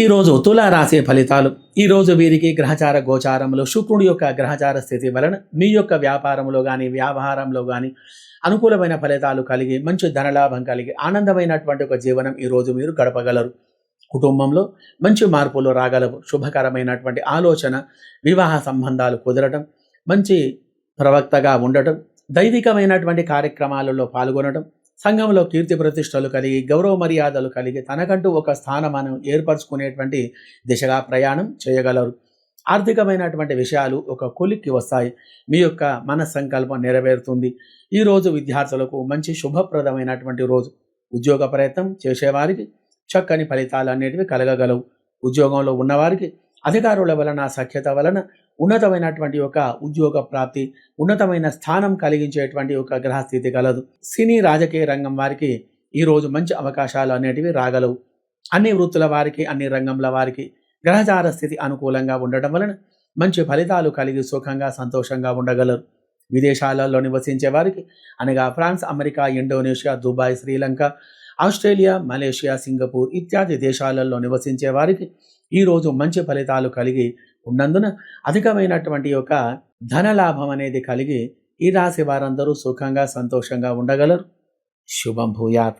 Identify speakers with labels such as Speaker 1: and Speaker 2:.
Speaker 1: ఈరోజు తులారాశి ఫలితాలు. ఈరోజు వీరికి గ్రహచార గోచారంలో శుక్రుడి యొక్క గ్రహచార స్థితి వలన మీ యొక్క వ్యాపారంలో కానీ వ్యవహారంలో కానీ అనుకూలమైన ఫలితాలు కలిగి మంచి ధనలాభం కలిగి ఆనందమైనటువంటి ఒక జీవనం ఈరోజు మీరు గడపగలరు. కుటుంబంలో మంచి మార్పులు రాగలవు. శుభకరమైనటువంటి ఆలోచన వివాహ సంబంధాలు కుదరటం మంచి ప్రవక్తగా ఉండటం దైవికమైనటువంటి కార్యక్రమాలలో పాల్గొనడం సంఘంలో కీర్తి ప్రతిష్టలు కలిగి గౌరవ మర్యాదలు కలిగి తనకంటూ ఒక స్థానమానం ఏర్పరచుకునేటువంటి దిశగా ప్రయాణం చేయగలరు. ఆర్థికమైనటువంటి విషయాలు ఒక కొలిక్కి వస్తాయి. మీ యొక్క మన సంకల్పం నెరవేరుతుంది ఈరోజు విద్యార్థులకు మంచి శుభప్రదమైనటువంటి రోజు. ఉద్యోగ ప్రయత్నం చేసేవారికి చక్కని ఫలితాలు అనేటివి కలగగలవు. ఉద్యోగంలో ఉన్నవారికి అధికారుల వలన సఖ్యత వలన ఉన్నతమైనటువంటి ఒక ఉద్యోగ ప్రాప్తి ఉన్నతమైన స్థానం కలిగించేటువంటి ఒక గ్రహస్థితి కలదు. సినీ రాజకీయ రంగం వారికి ఈరోజు మంచి అవకాశాలు అనేటివి రాగలవు. అన్ని వృత్తుల వారికి అన్ని రంగంల వారికి గ్రహచార స్థితి అనుకూలంగా ఉండటం వలన మంచి ఫలితాలు కలిగి సుఖంగా సంతోషంగా ఉండగలరు. విదేశాలలో నివసించే వారికి అనగా France America Indonesia Dubai Sri Lanka Australia Malaysia Singapore ఇత్యాది దేశాలలో నివసించే వారికి ఈరోజు మంచి ఫలితాలు కలిగి ఉన్నందున అధికమైనటువంటి యొక్క ధనలాభం అనేది కలిగి ఈ రాశి వారందరూ సుఖంగా సంతోషంగా ఉండగలరు. శుభం భూయాత్.